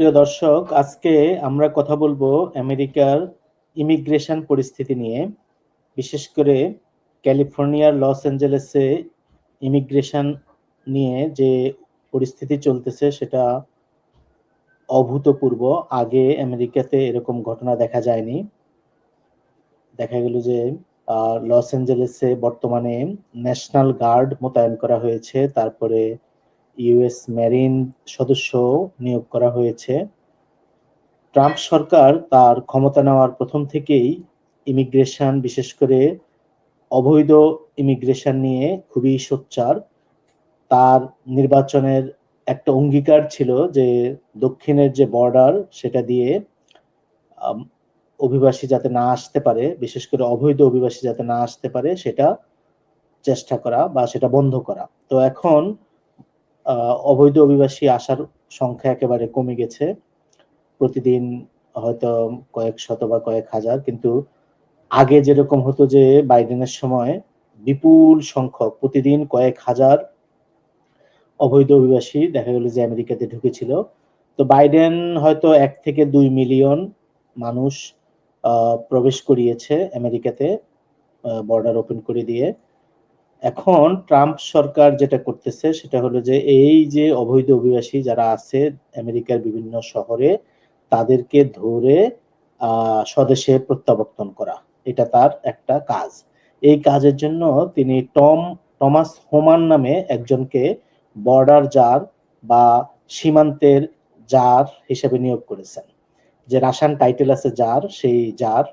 প্রিয় দর্শক, আজকে আমরা কথা বলব আমেরিকার ইমিগ্রেশন পরিস্থিতি নিয়ে। বিশেষ করে ক্যালিফোর্নিয়ার, লস অ্যাঞ্জেলেসে ইমিগ্রেশন নিয়ে যে পরিস্থিতি চলতেছে, সেটা অভূতপূর্ব। আগে আমেরিকাতে এরকম ঘটনা দেখা যায়নি। দেখা গেল যে লস অ্যাঞ্জেলেসে বর্তমানে ন্যাশনাল গার্ড মোতায়েন করা হয়েছে। তারপরে ইউএস মেরিন সদস্য নিয়োগ করা হয়েছে। ট্রাম্প সরকার তার ক্ষমতা নেওয়ার প্রথম থেকেই ইমিগ্রেশন, বিশেষ করে অবৈধ ইমিগ্রেশন নিয়ে খুবই সোচ্চার। তার নির্বাচনের একটা অঙ্গীকার ছিল যে দক্ষিণের যে বর্ডার সেটা দিয়ে অভিবাসী যাতে না আসতে পারে, বিশেষ করে অবৈধ অভিবাসী যাতে না আসতে পারে, সেটা চেষ্টা করা বা সেটা বন্ধ করা। তো এখন অবৈধ অভিবাসী আসার সংখ্যা একেবারে কমে গেছে। প্রতিদিন হয়তো কয়েক শত বা কয়েক হাজার, কিন্তু আগে যেরকম হতো যে বাইডেনের সময় বিপুল সংখ্যক, প্রতিদিন কয়েক হাজার অবৈধ অভিবাসী দেখা গেল যে আমেরিকাতে ঢুকেছিল। তো বাইডেন হয়তো এক থেকে দুই মিলিয়ন মানুষ প্রবেশ করিয়েছে আমেরিকাতে বর্ডার ওপেন করে দিয়ে। এখন ট্রাম্প সরকার যেটা করতেছে সেটা হলো যে এই যে অবৈধ অভিবাসী যারা আছে আমেরিকার বিভিন্ন শহরে, তাদেরকে ধরে স্বদেশে প্রত্যাবর্তন করা। এটা তার একটা কাজ। এই কাজের জন্য তিনি টম, টমাস হোমান নামে একজনকে বর্ডার জার বা সীমান্তের জার হিসেবে নিয়োগ করেছেন। যে রাশান টাইটেল আছে জার, সেই জার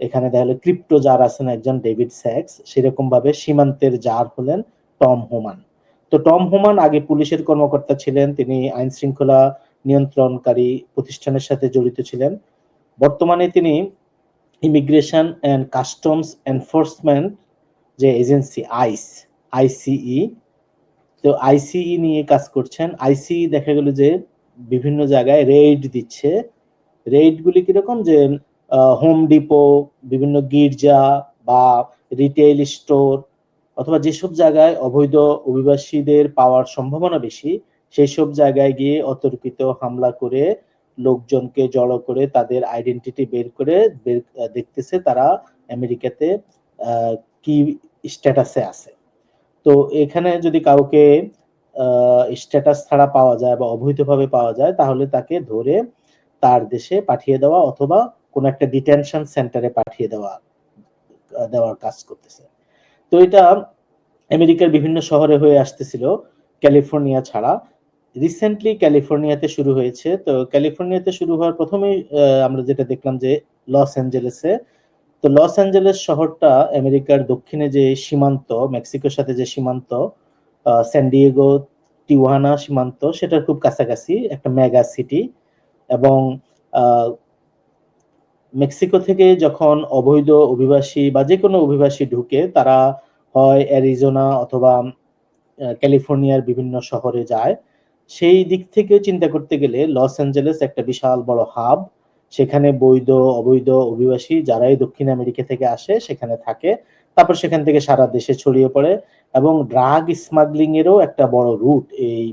এখানে দেখা গেলো ক্রিপ্টো জার আছেন একজন ডেভিড স্যাক্স, সেরকম ভাবে সীমান্তের জার হলেন টম হোমান। তো টম হোমান আগে পুলিশের কর্মকর্তা ছিলেন, তিনি আইন শৃঙ্খলা নিয়ন্ত্রণকারী প্রতিষ্ঠানের সাথে জড়িত ছিলেন। বর্তমানে তিনি ইমিগ্রেশন অ্যান্ড কাস্টমস এনফোর্সমেন্ট যে এজেন্সি আইস, আইসিই, তো আইসিই নিয়ে কাজ করছেন। আইসিই দেখা গেল যে বিভিন্ন জায়গায় রেড দিচ্ছে। রেডগুলি কীরকম যে হোম ডিপো বিভিন্ন গির্জা বা রিটেইল স্টোর অথবা যেসব জায়গায় অবৈধ অভিবাসীদের পাওয়ার সম্ভাবনা বেশি সেই সব জায়গায় গিয়ে অতর্কিত হামলা করে লোকজনকে জড়ো করে তাদের আইডেন্টিটি বের করে দেখতেছে তারা আমেরিকাতে কি স্ট্যাটাসে আছে। তো এখানে যদি কাউকে স্ট্যাটাস ছাড়া পাওয়া যায় বা অবৈধভাবে পাওয়া যায় তাহলে তাকে ধরে তার দেশে পাঠিয়ে দেওয়া অথবা কোন একটা ডিটেনশন সেন্টারে পাঠিয়ে দেওয়া, দেওয়ার কাজ করতেছে। তো এটা আমেরিকার বিভিন্ন শহরে হয়ে আসতেছিল, ক্যালিফোর্নিয়া ছাড়া। রিসেন্টলি ক্যালিফোর্নিয়াতে শুরু হয়েছে। তো ক্যালিফোর্নিয়াতে শুরু হওয়ার প্রথমেই আমরা যেটা দেখলাম যে লস অ্যাঞ্জেলেসে, তো লস অ্যাঞ্জেলেস শহরটা আমেরিকার দক্ষিণে যে সীমান্ত, মেক্সিকোর সাথে যে সীমান্ত স্যান্ডিয়েগো টিওয়ানা সীমান্ত, সেটার খুব কাছাকাছি একটা মেগা সিটি এবং মেক্সিকো থেকে যখন অবৈধ অভিবাসী বা যে কোনো অভিবাসী ঢুকে, তারা হয় অ্যারিজোনা অথবা ক্যালিফোর্নিয়ার বিভিন্ন শহরে যায়, সেই দিক থেকে চিন্তা করতে গেলে লস অ্যাঞ্জেলেস একটা বিশাল বড় হাব। সেখানে বৈধ, অবৈধ অভিবাসী যারাই দক্ষিণ আমেরিকা থেকে আসে, সেখানে থাকে। তারপর সেখান থেকে সারা দেশে ছড়িয়ে পড়ে এবং ড্রাগ স্মাগলিং এরও একটা বড় রুট এই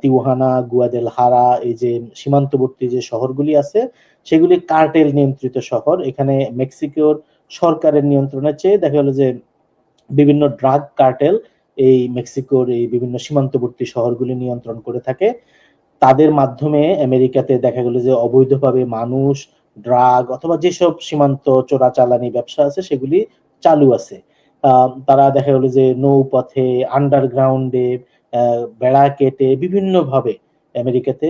টিউহানা গুয়াদেল হারা এই যে সীমান্তবর্তী যে শহরগুলি আছে, সেগুলি কার্টেল নিয়ন্ত্রিত শহর। এখানে মেক্সিকোর সরকারের নিয়ন্ত্রণের চেয়ে দেখা গেলো যে বিভিন্ন ড্রাগ কার্টেল এই মেক্সিকোর এই বিভিন্ন সীমান্তবর্তী শহরগুলি নিয়ন্ত্রণ করে থাকে। তাদের মাধ্যমে আমেরিকাতে দেখা গেল যে অবৈধভাবে মানুষ, ড্রাগ অথবা যেসব সীমান্ত চোরাচালানি ব্যবসা আছে, সেগুলি চালু আছে। তারা দেখা গেল যে নৌপথে আন্ডারগ্রাউন্ডে বেড়া কেটে বিভিন্নভাবে আমেরিকাতে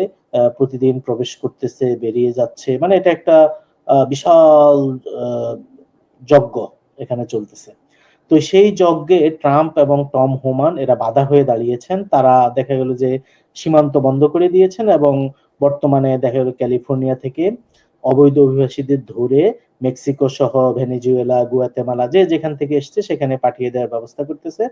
প্রতিদিন প্রবেশ করতেছে, বেরিয়ে যাচ্ছে। মানে এটা একটা বিশাল যজ্ঞ এখানে চলতেছে। তো সেই যজ্ঞে ট্রাম্প এবং টম হোমান এরা বাধা হয়ে দাঁড়িয়েছেন। তারা দেখা গেল যে সীমান্ত বন্ধ করে দিয়েছেন এবং বর্তমানে দেখা গেল ক্যালিফোর্নিয়া থেকে অবৈধ অভিবাসীদের ধরে মেক্সিকো সহ ভেনেজুয়েলা, গুয়াতেমালা যে যেখান থেকে এসছে সেখানে পাঠিয়ে দেওয়ার ব্যবস্থা করতেছে।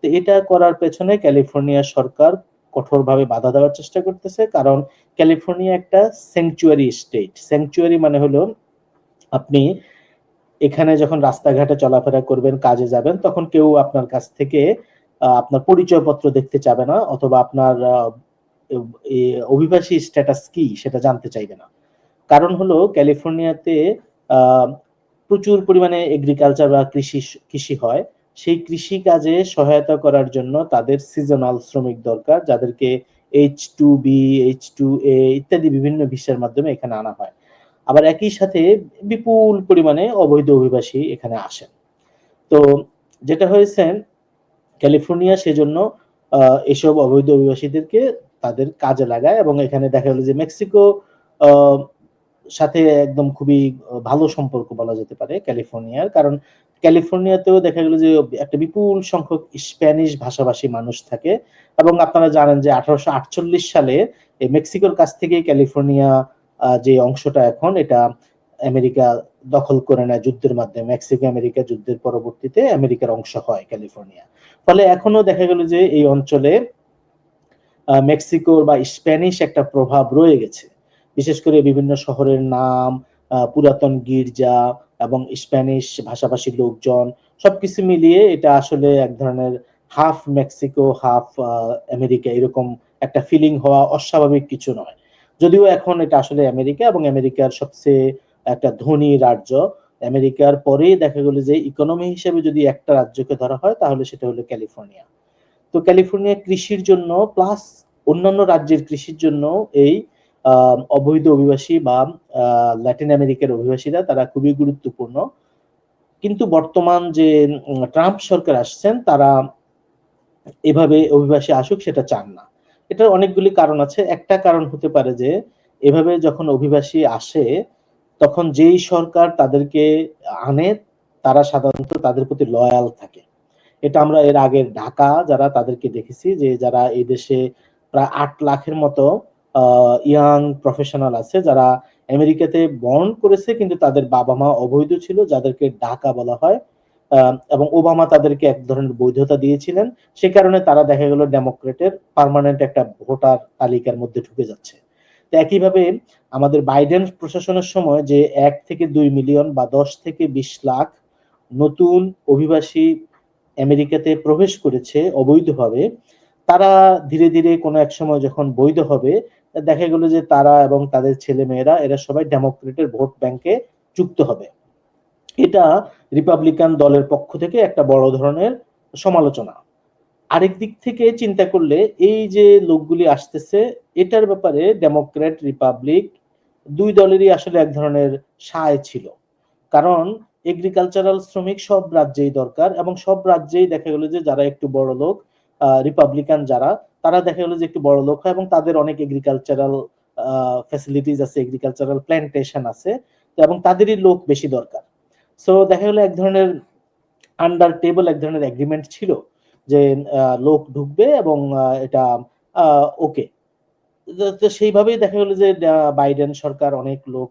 তো এটা করার পেছনে ক্যালিফোর্নিয়া সরকার কঠোরভাবে বাধা দেওয়ার চেষ্টা করতেছে। কারণ ক্যালিফোর্নিয়া একটা স্যাংচুয়ারি স্টেট স্যাংচুয়ারি মানে হলো আপনি এখানে যখন রাস্তাঘাটে চলাফেরা করবেন, কাজে যাবেন, তখন কেউ আপনার কাছ থেকে আপনার পরিচয়পত্র দেখতে চাবে না অথবা আপনার অভিবাসী স্ট্যাটাস কি সেটা জানতে চাইবে না। কারণ হলো ক্যালিফোর্নিয়াতে প্রচুর পরিমাণে এগ্রিকালচার বা কৃষি কৃষি হয়। সেই কৃষি কাজে সহায়তা করার জন্য তাদের সিজনাল শ্রমিক দরকার, যাদেরকে H two B H two A ইত্যাদি বিভিন্ন ভিসার মাধ্যমে এখানে আনা হয়। আবার একই সাথে বিপুল পরিমাণে অবৈধ অভিবাসী এখানে আসেন। তো যেটা হয়েছে, ক্যালিফোর্নিয়া সেজন্য এসব অবৈধ অভিবাসীদেরকে তাদের কাজে লাগায় এবং এখানে দেখা গেল যে মেক্সিকো সাথে একদম খুবই ভালো সম্পর্ক বলা যেতে পারে ক্যালিফোর্নিয়ার। কারণ ক্যালিফোর্নিয়াতেও দেখা গেল যে একটা বিপুল সংখ্যক স্প্যানিশ ভাষাভাষী মানুষ থাকে এবং আপনারা জানেন যে আঠারোশো আটচল্লিশ সালে মেক্সিকোর কাছ থেকে ক্যালিফোর্নিয়া যে অংশটা এখন, এটা আমেরিকা দখল করে নেয় যুদ্ধের মাধ্যমে। মেক্সিকো, আমেরিকা যুদ্ধের পরবর্তীতে আমেরিকার অংশ হয় ক্যালিফোর্নিয়া। ফলে এখনও দেখা গেল যে এই অঞ্চলে মেক্সিকোর বা স্প্যানিশ একটা প্রভাব রয়ে গেছে। বিশেষ করে বিভিন্ন শহরের নাম পুরাতন গির্জা এবং স্প্যানিশ ভাষাভাষী লোকজন সবকিছু মিলিয়ে এটা আসলে এক ধরনের হাফ মেক্সিকো হাফ আমেরিকা এরকম একটা ফিলিং হওয়া অস্বাভাবিক কিছু নয়। যদিও এখন এটা আসলে আমেরিকা এবং আমেরিকার সবচেয়ে একটা ধনী রাজ্য আমেরিকার পরেই দেখা গেল যে ইকোনমি হিসেবে যদি একটা রাজ্যকে ধরা হয়, তাহলে সেটা হলো ক্যালিফোর্নিয়া তো ক্যালিফোর্নিয়া কৃষির জন্য প্লাস অন্যান্য রাজ্যের কৃষির জন্য এই অবৈধ অভিবাসী বা ল্যাটিন আমেরিকার অভিবাসীরা তারা খুবই গুরুত্বপূর্ণ। কিন্তু বর্তমান যে ট্রাম্প সরকার আসছেন, তারা এভাবে অভিবাসী আসুক সেটা চান না। এটার অনেকগুলি কারণ আছে। একটা কারণ হতে পারে যে, এভাবে যখন অভিবাসী আসে, তখন যেই সরকার তাদেরকে আনে, তারা সাধারণত তাদের প্রতি লয়াল থাকে। এটা আমরা এর আগের ঢাকা যারা তাদেরকে দেখেছি যে, যারা এই দেশে প্রায় আট লাখের মতো ইয়াং প্রফেশনাল আছে যারা আমেরিকাতে বর্ন করেছে, কিন্তু তাদের বাবা মা অবৈধ ছিল, যাদেরকে ডাকা বলা হয় এবং ওবামা তাদেরকে এক ধরনের বৈধতা দিয়েছিলেন। সে কারণে তারা দেখা গেল ডেমোক্রেটের পারমানেন্ট একটা ভোটার তালিকার মধ্যে ঢুকে যাচ্ছে। তো একইভাবে আমাদের বাইডেন প্রশাসনের সময় যে এক থেকে দুই মিলিয়ন বা দশ থেকে বিশ লাখ নতুন অভিবাসী আমেরিকাতে প্রবেশ করেছে অবৈধভাবে, তারা ধীরে ধীরে কোনো এক সময় যখন বৈধ হবে দেখা গেল যে তারা এবং তাদের ছেলে মেয়েরা এরা সবাই ডেমোক্রেটের ভোট ব্যাংকে যুক্ত হবে। এটা রিপাবলিকান দলের পক্ষ থেকে একটা বড় ধরনের সমালোচনা। আরেক দিক থেকে চিন্তা করলে এই যে লোকগুলি আসতেছে, এটার ব্যাপারে ডেমোক্রেট রিপাবলিক দুই দলেরই আসলে এক ধরনের সায় ছিল। কারণ এগ্রিকালচারাল শ্রমিক সব রাজ্যেই দরকার এবং সব রাজ্যেই দেখা গেল যে যারা একটু বড় লোক রিপাবলিকান যারা, তারা দেখা গেলো যে একটু বড় লোক হয় এবং তাদের অনেক এগ্রিকালচারাল ফ্যাসিলিটিস আছে এগ্রিকালচারাল প্ল্যান্টেশন আছে এবং তাদেরই লোক বেশি দরকার। সো দেখা গেলো এক ধরনের আন্ডার টেবল এক ধরনের এগ্রিমেন্ট ছিল যে লোক ঢুকবে এবং এটা ওকে তো সেইভাবেই দেখা গেলো যে বাইডেন সরকার অনেক লোক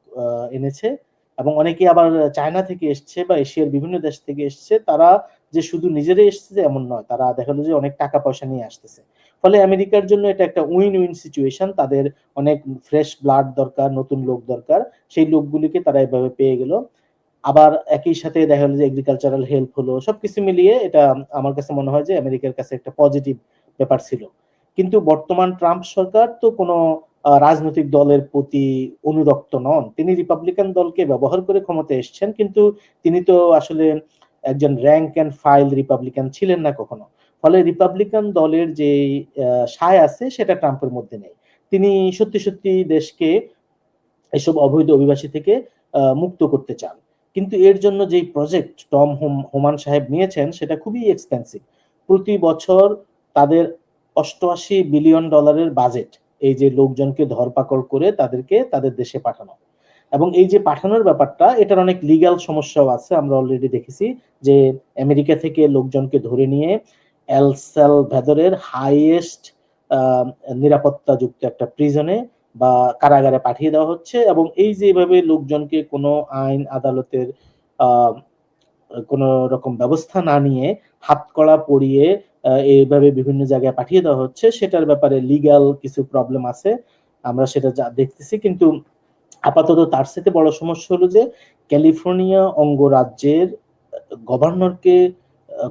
এনেছে এবং অনেকে আবার চায়না থেকে এসছে বা এশিয়ার বিভিন্ন দেশ থেকে এসছে, তারা যে শুধু নিজেরাই এসছে এমন নয়, তারা দেখা যে অনেক টাকা পয়সা নিয়ে আসতেছে। ফলে আমেরিকার জন্য এটা একটা উইন উইন সিচুয়েশন তাদের অনেক ফ্রেশ ব্লাড দরকার, নতুন লোক দরকার, সেই লোকগুলিকে তারা এভাবে পেয়ে গেল। আবার একই সাথে দেখা গেলো যে এগ্রিকালচারাল হেল্প হলো, সবকিছু মিলিয়ে এটা আমার কাছে মনে হয় যে আমেরিকার কাছে একটা পজিটিভ ব্যাপার ছিল। কিন্তু বর্তমান ট্রাম্প সরকার তো কোনো রাজনৈতিক দলের প্রতি অনুরক্ত নন। তিনি রিপাবলিকান দলকে ব্যবহার করে ক্ষমতা এসছেন, কিন্তু তিনি তো আসলে একজন র্যাঙ্ক অ্যান্ড ফাইল রিপাবলিকান ছিলেন না কখনো। ফলে রিপাবলিকান দলের যে সায় আছে, সেটা ট্রাম্পের মধ্যে নেই। তিনি সত্যি সত্যি দেশকে এসব অবৈধ অভিবাসী থেকে মুক্ত করতে চান। কিন্তু এর জন্য যে প্রজেক্ট টম হোমান সাহেব নিয়েছেন, সেটা খুবই এক্সপেন্সিভ প্রতি বছর তাদের অষ্টআশি বিলিয়ন ডলারের বাজেট এই যে লোকজনকে ধরপাকড় করে তাদেরকে তাদের দেশে পাঠানো। এবং এই যে পাঠানোর ব্যাপারটা, এটার অনেক লিগাল সমস্যাও আছে, আমরা অলরেডি দেখেছি যে আমেরিকা থেকে লোকজনকে ধরে নিয়ে এলসেল ভেদরের হাইয়েস্ট নিরাপত্তা যুক্ত একটা প্রিজনে বা কারাগারে পাঠিয়ে দেওয়া হচ্ছে এবং এই যে এভাবে লোকজনকে কোনো আইন আদালতের কোন রকম ব্যবস্থা না নিয়ে হাত কড়া পরিয়ে এইভাবে বিভিন্ন জায়গায় পাঠিয়ে দেওয়া হচ্ছে, সেটার ব্যাপারে লিগ্যাল কিছু প্রবলেম আছে, আমরা সেটা দেখতেছি, কিন্তু আপাতত তার সাথে বড় সমস্যা হলো যে ক্যালিফোর্নিয়া অঙ্গরাজ্যের গভর্নরকে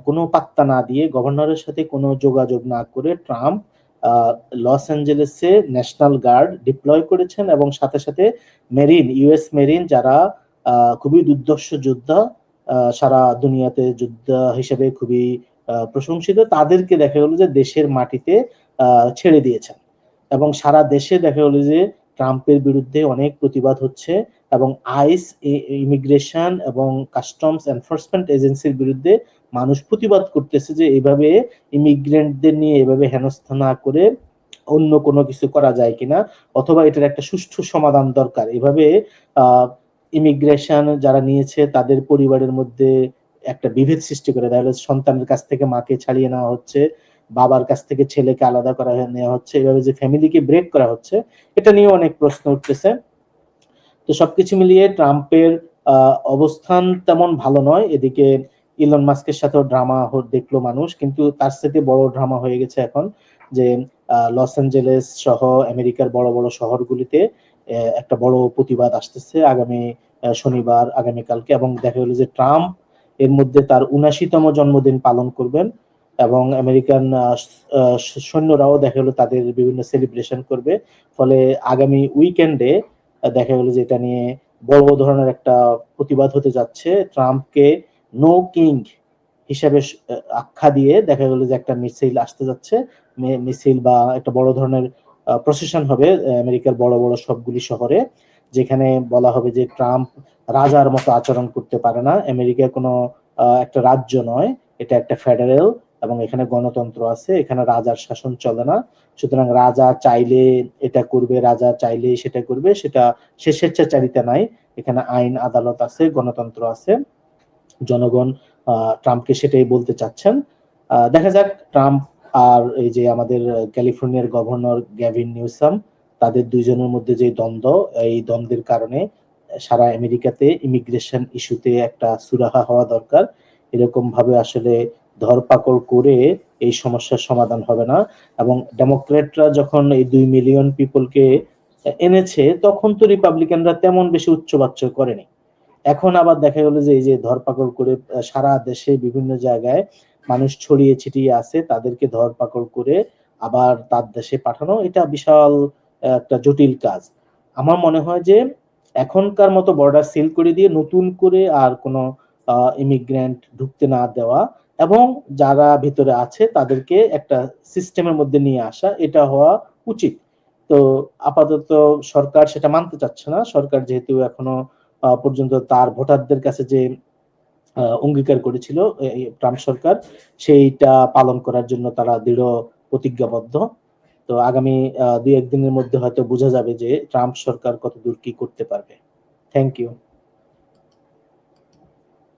কোনো পাত্তা না দিয়ে গভর্নরের সাথে কোনো যোগাযোগ না করে ট্রাম্প লস অ্যাঞ্জেলেসে ন্যাশনাল গার্ড ডিপ্লয় করেছেন এবং সাথে সাথে মেরিন, ইউএস মেরিন যারা খুবই দুর্দর্শ যোদ্ধা সারা দুনিয়াতে যোদ্ধা হিসেবে খুবই প্রশংসিত, তাদেরকে দেখা গেল যে দেশের মাটিতে ছেড়ে দিয়েছেন। এবং সারা দেশে দেখা গেল যে ট্রাম্পের বিরুদ্ধে অনেক প্রতিবাদ হচ্ছে এবং আইস ইমিগ্রেশন এবং কাস্টমস এনফোর্সমেন্ট এজেন্সির বিরুদ্ধে মানুষ প্রতিবাদ করতেছে যে এভাবে ইমিগ্রেন্টদের নিয়ে এভাবে হেনস্থা না করে অন্য কোনো কিছু করা যায় কিনা, অথবা এটার একটা সুষ্ঠু সমাধান দরকার। এভাবে ইমিগ্রেশন যারা নিয়েছে তাদের পরিবারের মধ্যে একটা বিভেদ সৃষ্টি করে যাচ্ছে সন্তানের কাছ থেকে মাকে ছাড়িয়ে নেওয়া হচ্ছে। বাবার কাছ থেকে ছেলেকে আলাদা করা নেওয়া হচ্ছে। এভাবে যে ফ্যামিলিকে ব্রেক করা হচ্ছে, এটা নিয়ে অনেক প্রশ্ন উঠতেছে। তো সবকিছু মিলিয়ে ট্রাম্পের অবস্থান তেমন ভালো নয়। এদিকে ইলন মাস্কের সাথেও ড্রামা দেখল মানুষ, কিন্তু তার সাথে বড় ড্রামা হয়ে গেছে এখন যে লস অ্যাঞ্জেলেস সহ আমেরিকার বড় বড় শহরগুলিতে একটা বড় প্রতিবাদ আসতেছে আগামী শনিবার, আগামীকালকে এবং দেখা গেল যে ট্রাম্প এর মধ্যে তার উনাশিতম জন্মদিন পালন করবেন। এবং আমেরিকান সৈন্যরাও দেখা গেলো তাদের বিভিন্ন সেলিব্রেশন করবে। ফলে আগামী উইকেন্ডে দেখা গেলো যে এটা নিয়ে বড় ধরনের একটা প্রতিবাদ হতে যাচ্ছে। ট্রাম্পকে নো কিং হিসাবে আখ্যা দিয়ে দেখা গেলো যে একটা মিছিল আসতে যাচ্ছে। মিছিল বা একটা বড় ধরনের প্রসেশন হবে আমেরিকার বড় বড় সবগুলি শহরে, যেখানে বলা হবে যে ট্রাম্প রাজার মতো আচরণ করতে পারে না। আমেরিকা কোনো একটা রাজ্য নয়, এটা একটা ফেডারেল এবং এখানে গণতন্ত্র আছে, এখানে রাজার শাসন চলে না। সুতরাং রাজা চাইলে এটা করবে, রাজা চাইলে সেটা করবে, সেটা সে স্বেচ্ছাচারিতা নাই। এখানে আইন, আদালত আছে, গণতন্ত্র আছে। জনগণ ট্রাম্পকে সেটাই বলতে চাচ্ছেন। দেখা যাক ট্রাম্প আর এই যে আমাদের ক্যালিফোর্নিয়ার গভর্নর গ্যাভিন নিউসাম, তাদের দুইজনের মধ্যে যে দ্বন্দ্ব, এই দ্বন্দ্বের কারণে সারা আমেরিকাতে ইমিগ্রেশন ইস্যুতে একটা সুরাহা হওয়া দরকার। এরকম ভাবে আসলে ধরপাকড় করে এই সমস্যার সমাধান হবে না। এবং ডেমোক্রেটরা যখন এই দুই মিলিয়ন পিপলকে এনেছে, তখন তো রিপাবলিকানরা তেমন বেশি উচ্চবাচ্য করেনি। এখন আবার দেখা গেল যে এই যে ধরপাকড় করে সারা দেশে বিভিন্ন জায়গায় মানুষ ছড়িয়ে ছিটিয়ে আছে, তাদেরকে ধরপাকড় করে আবার তার দেশে পাঠানো, এটা বিশাল একটা জটিল কাজ। আমার মনে হয় যে এখনকার মতো বর্ডার সিল করে দিয়ে নতুন করে আর কোনো ইমিগ্রেন্ট ঢুকতে না দেওয়া এবং যারা ভিতরে আছে, তাদেরকে একটা সিস্টেমের মধ্যে নিয়ে আসা, এটা হওয়া উচিত। তো আপাতত সরকার সেটা মানতে চাচ্ছে না। সরকার যেহেতু এখনও পর্যন্ত তার ভোটারদের কাছে যে অঙ্গীকার করেছিল ট্রাম্প সরকার, সেইটা পালন করার জন্য তারা দৃঢ় প্রতিজ্ঞাবদ্ধ। তো আগামী দুই একদিনের মধ্যে হয়তো বোঝা যাবে যে, ট্রাম্প সরকার কত দূর কি করতে পারবে। Thank you